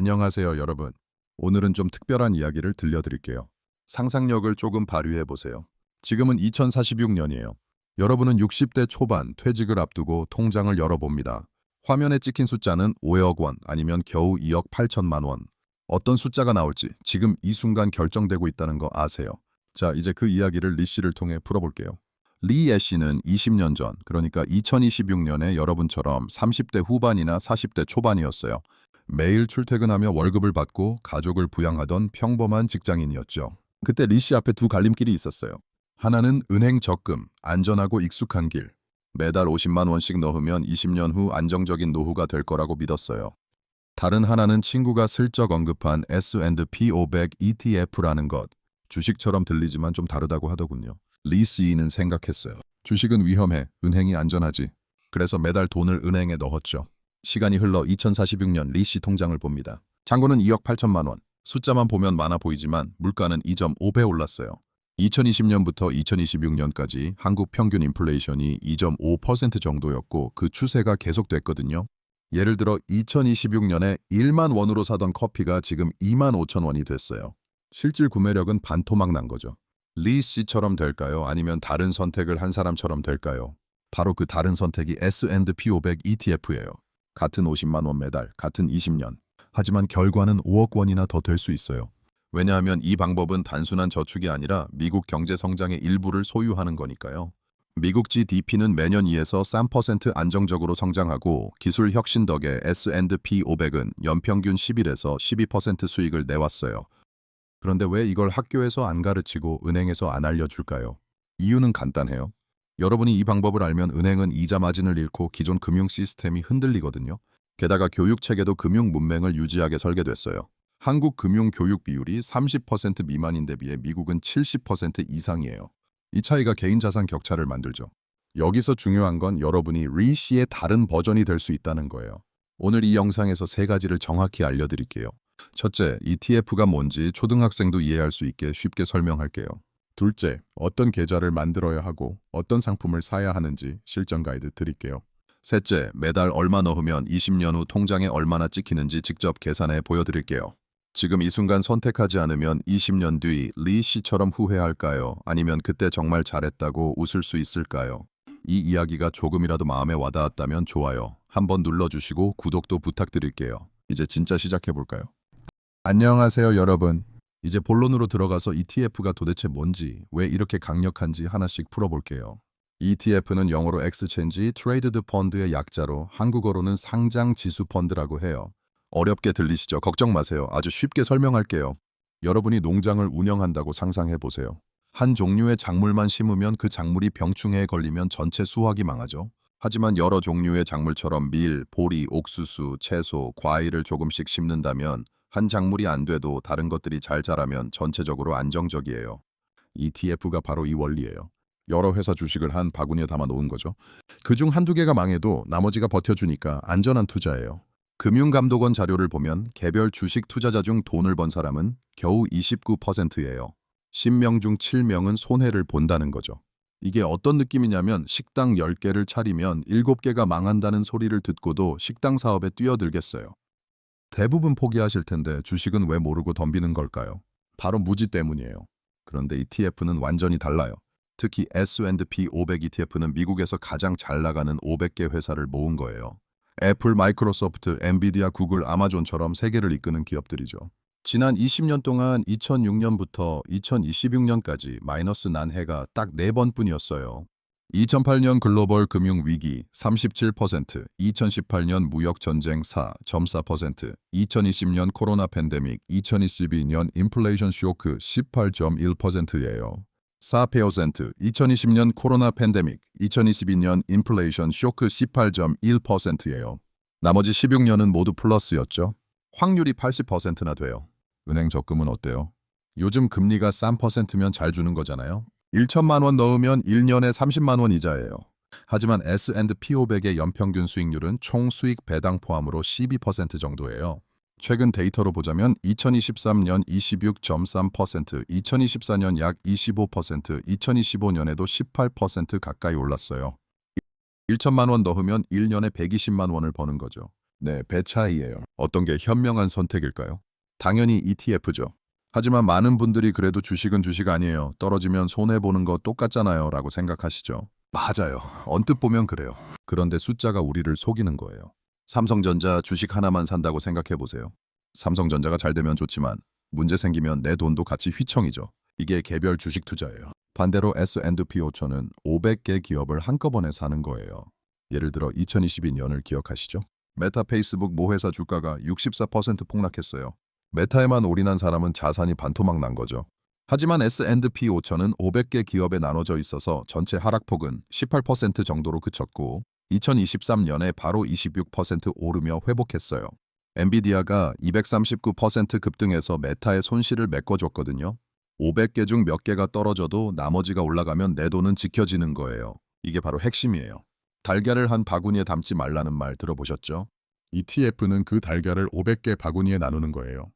안녕하세요, 여러분. 오늘은 좀 특별한 이야기를 들려드릴게요. 상상력을 조금 발휘해 보세요. 지금은 2046년이에요. 여러분은 60대 초반 퇴직을 앞두고 통장을 열어봅니다. 화면에 찍힌 숫자는 5억 원 아니면 겨우 2억 8천만 원. 어떤 숫자가 나올지 지금 이 순간 결정되고 있다는 거 아세요? 자, 이제 그 이야기를 리 씨를 통해 풀어볼게요. 리 애쉬는 20년 전, 그러니까 2026년에 여러분처럼 30대 후반이나 40대 초반이었어요. 매일 출퇴근하며 월급을 받고 가족을 부양하던 평범한 직장인이었죠. 그때 리씨 앞에 두 갈림길이 있었어요. 하나는 은행 적금, 안전하고 익숙한 길. 매달 50만 원씩 넣으면 20년 후 안정적인 노후가 될 거라고 믿었어요. 다른 하나는 친구가 슬쩍 언급한 S&P 500 ETF라는 것. 주식처럼 들리지만 좀 다르다고 하더군요. 리 씨는 생각했어요. 주식은 위험해, 은행이 안전하지. 그래서 매달 돈을 은행에 넣었죠. 시간이 흘러 2046년 리씨 통장을 봅니다. 잔고는 2억 8천만 원. 숫자만 보면 많아 보이지만 물가는 2.5배 올랐어요. 2020년부터 2026년까지 한국 평균 인플레이션이 2.5% 정도였고 그 추세가 계속됐거든요. 예를 들어 2026년에 1만 원으로 사던 커피가 지금 2만 5천 원이 됐어요. 실질 구매력은 반토막 난 거죠. 리 씨처럼 될까요? 아니면 다른 선택을 한 사람처럼 될까요? 바로 그 다른 선택이 S&P 500 ETF예요. 같은 50만 원 매달, 같은 20년. 하지만 결과는 5억 원이나 더 될 수 있어요. 왜냐하면 이 방법은 단순한 저축이 아니라 미국 경제 성장의 일부를 소유하는 거니까요. 미국 GDP는 매년 2에서 3% 안정적으로 성장하고 기술 혁신 덕에 S&P 500은 연평균 11에서 12% 수익을 내왔어요. 그런데 왜 이걸 학교에서 안 가르치고 은행에서 안 알려줄까요? 이유는 간단해요. 여러분이 이 방법을 알면 은행은 이자 마진을 잃고 기존 금융 시스템이 흔들리거든요. 게다가 교육 체계도 금융 문맹을 유지하게 설계됐어요. 한국 금융 교육 비율이 30% 미만인데 비해 미국은 70% 이상이에요. 이 차이가 개인 자산 격차를 만들죠. 여기서 중요한 건 여러분이 리 씨의 다른 버전이 될 수 있다는 거예요. 오늘 이 영상에서 세 가지를 정확히 알려드릴게요. 첫째, ETF가 뭔지 초등학생도 이해할 수 있게 쉽게 설명할게요. 둘째, 어떤 계좌를 만들어야 하고 어떤 상품을 사야 하는지 실전 가이드 드릴게요. 셋째, 매달 얼마 넣으면 20년 후 통장에 얼마나 찍히는지 직접 계산해 보여드릴게요. 지금 이 순간 선택하지 않으면 20년 뒤 리 씨처럼 후회할까요? 아니면 그때 정말 잘했다고 웃을 수 있을까요? 이 이야기가 조금이라도 마음에 와닿았다면 좋아요. 한번 눌러주시고 구독도 부탁드릴게요. 이제 진짜 시작해볼까요? 안녕하세요 여러분. 이제 본론으로 들어가서 ETF가 도대체 뭔지, 왜 이렇게 강력한지 하나씩 풀어볼게요. ETF는 영어로 Exchange Traded Fund의 약자로 한국어로는 상장 지수 펀드라고 해요. 어렵게 들리시죠? 걱정 마세요. 아주 쉽게 설명할게요. 여러분이 농장을 운영한다고 상상해 보세요. 한 종류의 작물만 심으면 그 작물이 병충해에 걸리면 전체 수확이 망하죠. 하지만 여러 종류의 작물처럼 밀, 보리, 옥수수, 채소, 과일을 조금씩 심는다면 한 작물이 안 돼도 다른 것들이 잘 자라면 전체적으로 안정적이에요. ETF가 바로 이 원리예요. 여러 회사 주식을 한 바구니에 담아 놓은 거죠. 그중 한두 개가 망해도 나머지가 버텨주니까 안전한 투자예요. 금융감독원 자료를 보면 개별 주식 투자자 중 돈을 번 사람은 겨우 29%예요. 10명 중 7명은 손해를 본다는 거죠. 이게 어떤 느낌이냐면 식당 10개를 차리면 7개가 망한다는 소리를 듣고도 식당 사업에 뛰어들겠어요. 대부분 포기하실 텐데 주식은 왜 모르고 덤비는 걸까요? 바로 무지 때문이에요. 그런데 ETF는 완전히 달라요. 특히 S&P 500 ETF는 미국에서 가장 잘 나가는 500개 회사를 모은 거예요. 애플, 마이크로소프트, 엔비디아, 구글, 아마존처럼 세계를 이끄는 기업들이죠. 지난 20년 동안 2006년부터 2026년까지 마이너스 난 해가 딱 4번뿐이었어요. 2008년 글로벌 금융 위기 37%, 2018년 무역 전쟁 4.4%, 2020년 코로나 팬데믹, 2022년 인플레이션 쇼크 18.1%예요. 4%, 2020년 코로나 팬데믹, 2022년 인플레이션 쇼크 18.1%예요. 나머지 16년은 모두 플러스였죠. 확률이 80%나 돼요. 은행 적금은 어때요? 요즘 금리가 싼 퍼센트면 잘 주는 거잖아요. 1천만 원 넣으면 1년에 30만 원 이자예요. 하지만 S&P 500의 연평균 수익률은 총 수익 배당 포함으로 12% 정도예요. 최근 데이터로 보자면 2023년 26.3%, 2024년 약 25%, 2025년에도 18% 가까이 올랐어요. 1천만 원 넣으면 1년에 120만 원을 버는 거죠. 네, 배 차이예요. 어떤 게 현명한 선택일까요? 당연히 ETF죠. 하지만 많은 분들이 그래도 주식은 주식 아니에요. 떨어지면 손해보는 거 똑같잖아요. 라고 생각하시죠. 맞아요. 언뜻 보면 그래요. 그런데 숫자가 우리를 속이는 거예요. 삼성전자 주식 하나만 산다고 생각해 보세요. 삼성전자가 잘 되면 좋지만 문제 생기면 내 돈도 같이 휘청이죠. 이게 개별 주식 투자예요. 반대로 S&P 5천은 500개 기업을 한꺼번에 사는 거예요. 예를 들어 2022년을 기억하시죠? 메타 페이스북 모회사 주가가 64% 폭락했어요. 메타에만 올인한 사람은 자산이 반토막 난 거죠. 하지만 S&P 5천은 500개 기업에 나눠져 있어서 전체 하락폭은 18% 정도로 그쳤고 2023년에 바로 26% 오르며 회복했어요. 엔비디아가 239% 급등해서 메타의 손실을 메꿔줬거든요. 500개 중 몇 개가 떨어져도 나머지가 올라가면 내 돈은 지켜지는 거예요. 이게 바로 핵심이에요. 달걀을 한 바구니에 담지 말라는 말 들어보셨죠? ETF는 그 달걀을 500개 바구니에 나누는 거예요.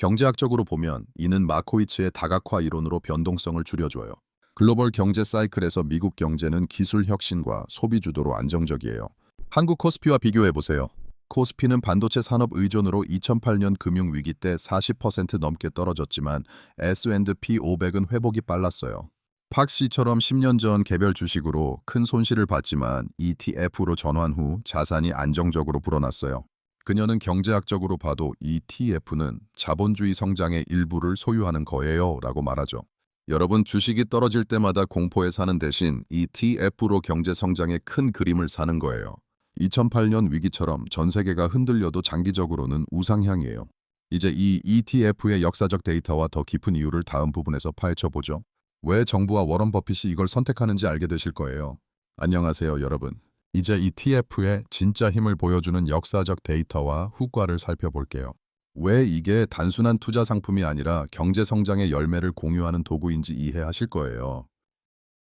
경제학적으로 보면 이는 마코이츠의 다각화 이론으로 변동성을 줄여줘요. 글로벌 경제 사이클에서 미국 경제는 기술 혁신과 소비 주도로 안정적이에요. 한국 코스피와 비교해 보세요. 코스피는 반도체 산업 의존으로 2008년 금융 위기 때 40% 넘게 떨어졌지만 S&P 500은 회복이 빨랐어요. 팍 씨처럼 10년 전 개별 주식으로 큰 손실을 봤지만 ETF로 전환 후 자산이 안정적으로 불어났어요. 그녀는 경제학적으로 봐도 ETF는 자본주의 성장의 일부를 소유하는 거예요 라고 말하죠. 여러분 주식이 떨어질 때마다 공포에 사는 대신 ETF로 경제 성장의 큰 그림을 사는 거예요. 2008년 위기처럼 전 세계가 흔들려도 장기적으로는 우상향이에요. 이제 이 ETF의 역사적 데이터와 더 깊은 이유를 다음 부분에서 파헤쳐 보죠. 왜 정부와 워런 버핏이 이걸 선택하는지 알게 되실 거예요. 안녕하세요, 여러분. 이제 ETF의 진짜 힘을 보여주는 역사적 데이터와 후과를 살펴볼게요. 왜 이게 단순한 투자 상품이 아니라 경제 성장의 열매를 공유하는 도구인지 이해하실 거예요.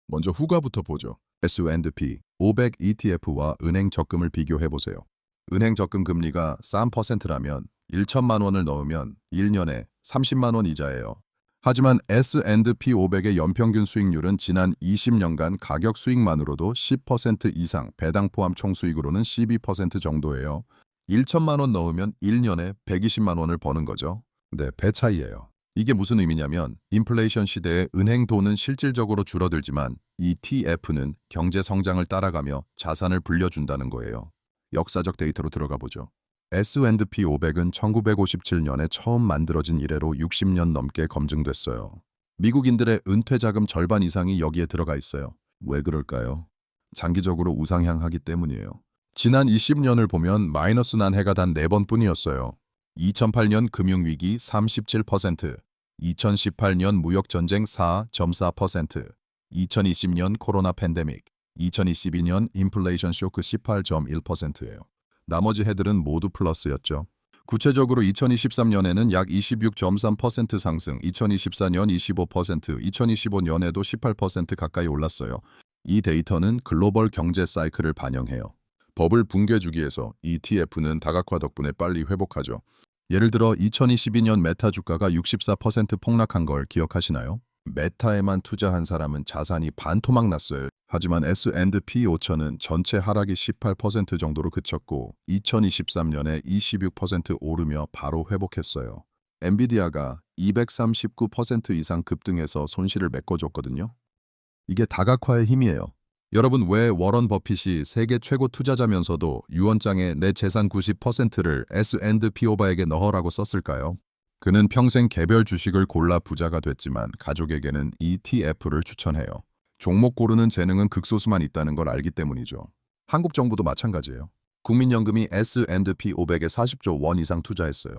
먼저 후과부터 보죠. S&P 500 ETF와 은행 적금을 비교해 보세요. 은행 적금 금리가 3%라면 1천만 원을 넣으면 1년에 30만 원 이자예요. 하지만 S&P 500의 연평균 수익률은 지난 20년간 가격 수익만으로도 10% 이상, 배당 포함 총수익으로는 12% 정도예요. 1천만 원 넣으면 1년에 120만 원을 버는 거죠. 네, 배 차이예요. 이게 무슨 의미냐면 인플레이션 시대에 은행 돈은 실질적으로 줄어들지만 ETF는 경제 성장을 따라가며 자산을 불려준다는 거예요. 역사적 데이터로 들어가 보죠. S&P 500은 1957년에 처음 만들어진 이래로 60년 넘게 검증됐어요. 미국인들의 은퇴 자금 절반 이상이 여기에 들어가 있어요. 왜 그럴까요? 장기적으로 우상향하기 때문이에요. 지난 20년을 보면 마이너스 난 해가 단 4번 뿐이었어요. 2008년 금융위기 37%, 2018년 무역전쟁 4.4%, 2020년 코로나 팬데믹, 2022년 인플레이션 쇼크 18.1%예요. 나머지 해들은 모두 플러스였죠. 구체적으로 2023년에는 약 26.3% 상승, 2024년 25%, 2025년에도 18% 가까이 올랐어요. 이 데이터는 글로벌 경제 사이클을 반영해요. 버블 붕괴 주기에서 ETF는 다각화 덕분에 빨리 회복하죠. 예를 들어 2022년 메타 주가가 64% 폭락한 걸 기억하시나요? 메타에만 투자한 사람은 자산이 반토막 났어요. 하지만 S&P 5천은 전체 하락이 18% 정도로 그쳤고 2023년에 26% 오르며 바로 회복했어요. 엔비디아가 239% 이상 급등해서 손실을 메꿔줬거든요. 이게 다각화의 힘이에요. 여러분 왜 워런 버핏이 세계 최고 투자자면서도 유언장에 내 재산 90%를 S&P 오바에게 넣어라고 썼을까요? 그는 평생 개별 주식을 골라 부자가 됐지만 가족에게는 ETF를 추천해요. 종목 고르는 재능은 극소수만 있다는 걸 알기 때문이죠. 한국 정부도 마찬가지예요. 국민연금이 S&P 500에 40조 원 이상 투자했어요.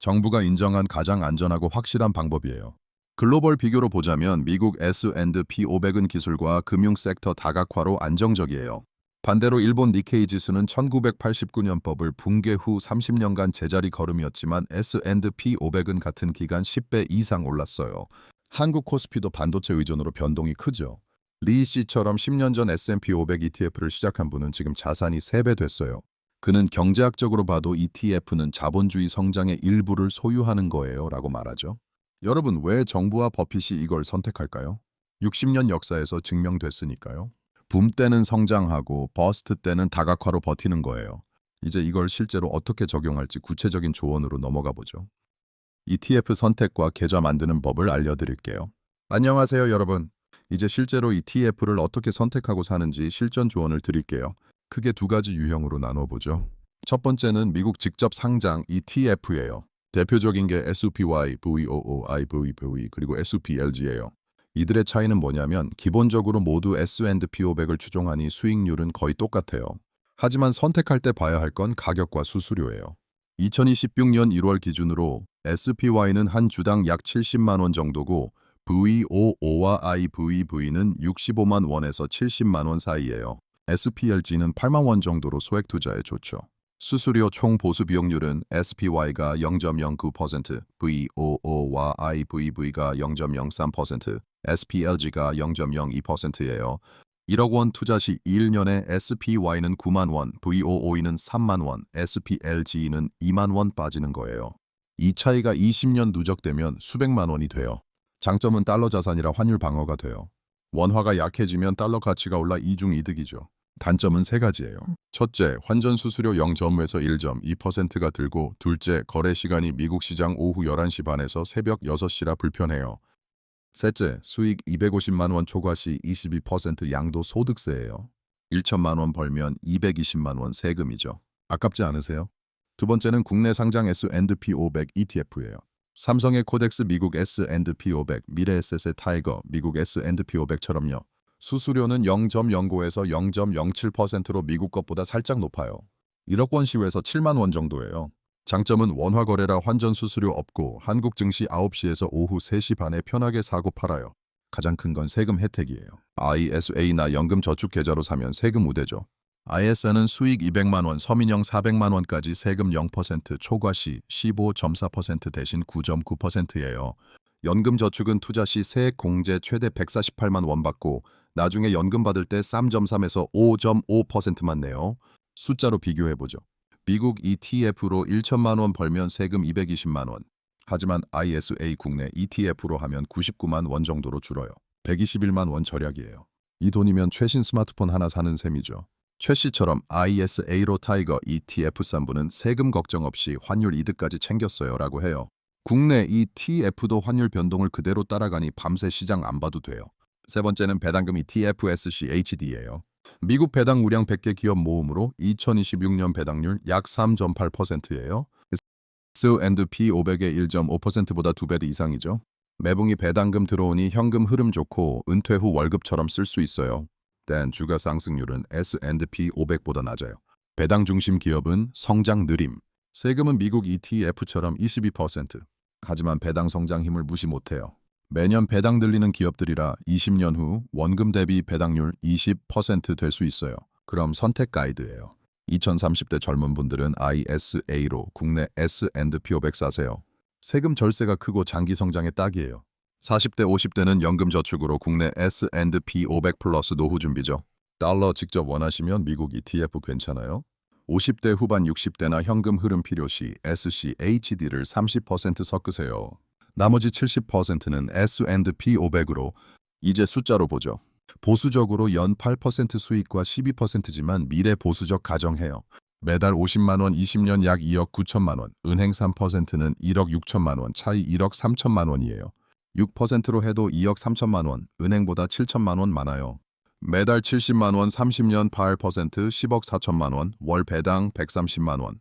정부가 인정한 가장 안전하고 확실한 방법이에요. 글로벌 비교로 보자면 미국 S&P 500은 기술과 금융 섹터 다각화로 안정적이에요. 반대로 일본 니케이 지수는 1989년 법을 붕괴 후 30년간 제자리 걸음이었지만 S&P 500은 같은 기간 10배 이상 올랐어요. 한국 코스피도 반도체 의존으로 변동이 크죠. 리 씨처럼 10년 전 S&P 500 ETF를 시작한 분은 지금 자산이 3배 됐어요. 그는 경제학적으로 봐도 ETF는 자본주의 성장의 일부를 소유하는 거예요 라고 말하죠. 여러분 왜 정부와 버핏이 이걸 선택할까요? 60년 역사에서 증명됐으니까요. 붐 때는 성장하고 버스트 때는 다각화로 버티는 거예요. 이제 이걸 실제로 어떻게 적용할지 구체적인 조언으로 넘어가 보죠. ETF 선택과 계좌 만드는 법을 알려드릴게요. 안녕하세요, 여러분. 이제 실제로 ETF를 어떻게 선택하고 사는지 실전 조언을 드릴게요. 크게 두 가지 유형으로 나눠 보죠. 첫 번째는 미국 직접 상장 ETF예요. 대표적인 게 SPY, VOO, IVV 그리고 SPLG예요. 이들의 차이는 뭐냐면 기본적으로 모두 S&P 500을 추종하니 수익률은 거의 똑같아요. 하지만 선택할 때 봐야 할 건 가격과 수수료예요. 2026년 1월 기준으로 SPY는 한 주당 약 70만 원 정도고 VOO와 IVV는 65만 원에서 70만 원 사이예요. SPLG는 8만 원 정도로 소액 투자에 좋죠. 수수료 총 보수 비용률은 SPY가 0.09%, VOO와 IVV가 0.03%, SPLG가 0.02%예요. 1억 원 투자 시 1년에 SPY는 9만 원, VOO는 3만 원, SPLG는 2만 원 빠지는 거예요. 이 차이가 20년 누적되면 수백만 원이 돼요. 장점은 달러 자산이라 환율 방어가 돼요. 원화가 약해지면 달러 가치가 올라 이중 이득이죠. 단점은 세 가지예요. 첫째, 환전 수수료 0.5에서 1.2%가 들고 둘째, 거래 시간이 미국 시장 오후 11시 반에서 새벽 6시라 불편해요. 셋째, 수익 250만 원 초과 시 22% 양도 소득세예요. 1천만 원 벌면 220만 원 세금이죠. 아깝지 않으세요? 두 번째는 국내 상장 S&P 500 ETF예요. 삼성의 코덱스 미국 S&P 500, 미래에셋의 타이거 미국 S&P 500처럼요. 수수료는 0.09에서 0.07%로 미국 것보다 살짝 높아요. 1억 원 시외에서 7만 원 정도예요. 장점은 원화 거래라 환전 수수료 없고 한국 증시 9시에서 오후 3시 반에 편하게 사고 팔아요. 가장 큰 건 세금 혜택이에요. ISA나 연금 저축 계좌로 사면 세금 우대죠. ISA는 수익 200만 원, 서민형 400만 원까지 세금 0%, 초과 시 15.4% 대신 9.9%예요. 연금 저축은 투자 시 세액 공제 최대 148만 원 받고 나중에 연금 받을 때 3.3에서 5.5%만 내요. 숫자로 비교해 보죠. 미국 ETF로 1천만 원 벌면 세금 220만 원. 하지만 ISA 국내 ETF로 하면 99만 원 정도로 줄어요. 121만 원 절약이에요. 이 돈이면 최신 스마트폰 하나 사는 셈이죠. 최 씨처럼 ISA로 타이거 ETF 쌈부는 세금 걱정 없이 환율 이득까지 챙겼어요 라고 해요. 국내 ETF도 환율 변동을 그대로 따라가니 밤새 시장 안 봐도 돼요. 세 번째는 배당금 ETF SCHD예요. 미국 배당 우량 100개 기업 모음으로 2026년 배당률 약 3.8%예요. S&P 500의 1.5%보다 두배 이상이죠. 매분기 배당금 들어오니 현금 흐름 좋고 은퇴 후 월급처럼 쓸 수 있어요. 但주가 상승률은 S&P 500보다 낮아요. 배당 중심 기업은 성장 느림. 세금은 미국 ETF처럼 22%. 하지만 배당 성장 힘을 무시 못해요. 매년 배당 들리는 기업들이라 20년 후 원금 대비 배당률 20%될 수 있어요. 그럼 선택 가이드예요. 2030대 젊은 분들은 ISA로 국내 S&P 500 사세요. 세금 절세가 크고 장기 성장에 딱이에요. 40대 50대는 연금 저축으로 국내 S&P 500 플러스 노후 준비죠. 달러 직접 원하시면 미국 ETF 괜찮아요. 50대 후반 60대나 현금 흐름 필요시 SCHD를 30% 섞으세요. 나머지 70%는 S&P 500으로 이제 숫자로 보죠. 보수적으로 연 8% 수익과 12%지만 미래 보수적 가정해요. 매달 50만 원 20년 약 2억 9천만 원, 은행 3%는 1억 6천만 원, 차이 1억 3천만 원이에요. 6%로 해도 2억 3천만 원, 은행보다 7천만 원 많아요. 매달 70만 원 30년 8% 10억 4천만 원, 월 배당 130만 원.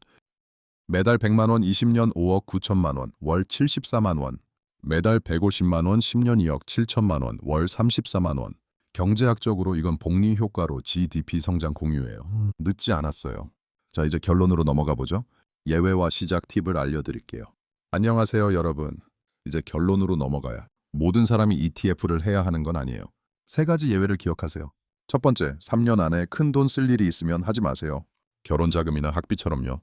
매달 100만 원 20년 5억 9천만 원, 월 74만 원. 매달 150만 원 10년 2억 7천만 원, 월 34만 원. 경제학적으로 이건 복리 효과로 GDP 성장 공유예요. 늦지 않았어요. 자, 이제 결론으로 넘어가 보죠. 예외와 시작 팁을 알려드릴게요. 안녕하세요, 여러분. 이제 결론으로 넘어가야. 모든 사람이 ETF를 해야 하는 건 아니에요. 세 가지 예외를 기억하세요. 첫 번째, 3년 안에 큰 돈 쓸 일이 있으면 하지 마세요. 결혼 자금이나 학비처럼요.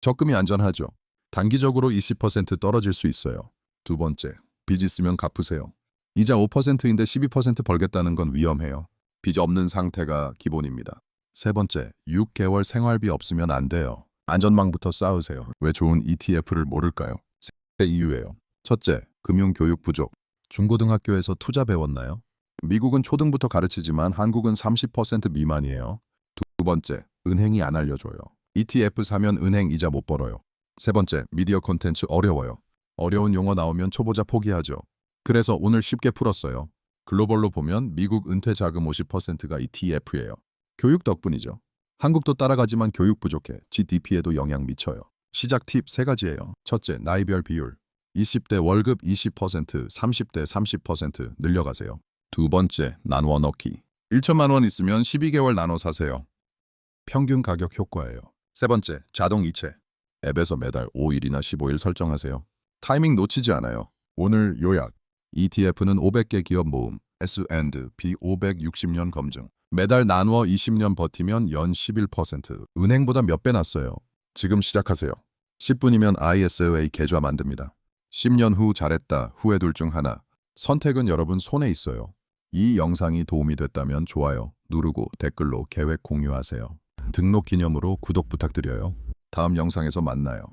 적금이 안전하죠. 단기적으로 20% 떨어질 수 있어요. 두 번째, 빚 있으면 갚으세요. 이자 5%인데 12% 벌겠다는 건 위험해요. 빚 없는 상태가 기본입니다. 세 번째, 6개월 생활비 없으면 안 돼요. 안전망부터 쌓으세요. 왜 좋은 ETF를 모를까요? 세 이유예요. 첫째, 금융교육 부족. 중고등학교에서 투자 배웠나요? 미국은 초등부터 가르치지만 한국은 30% 미만이에요. 두 번째, 은행이 안 알려줘요. ETF 사면 은행 이자 못 벌어요. 세 번째, 미디어 콘텐츠 어려워요. 어려운 용어 나오면 초보자 포기하죠. 그래서 오늘 쉽게 풀었어요. 글로벌로 보면 미국 은퇴 자금 50%가 ETF예요. 교육 덕분이죠. 한국도 따라가지만 교육 부족해 GDP에도 영향 미쳐요. 시작 팁 세 가지예요. 첫째, 나이별 비율. 20대 월급 20%, 30대 30% 늘려가세요. 두 번째, 나누어 넣기. 1천만 원 있으면 12개월 나눠 사세요. 평균 가격 효과예요. 세 번째, 자동 이체. 앱에서 매달 5일이나 15일 설정하세요. 타이밍 놓치지 않아요. 오늘 요약. ETF는 500개 기업 모음, S&P 560년 검증. 매달 나누어 20년 버티면 연 11%. 은행보다 몇 배 났어요. 지금 시작하세요. 10분이면 ISA 계좌 만듭니다. 10년 후 잘했다, 후회 둘 중 하나. 선택은 여러분 손에 있어요. 이 영상이 도움이 됐다면 좋아요 누르고 댓글로 계획 공유하세요. 등록 기념으로 구독 부탁드려요. 다음 영상에서 만나요.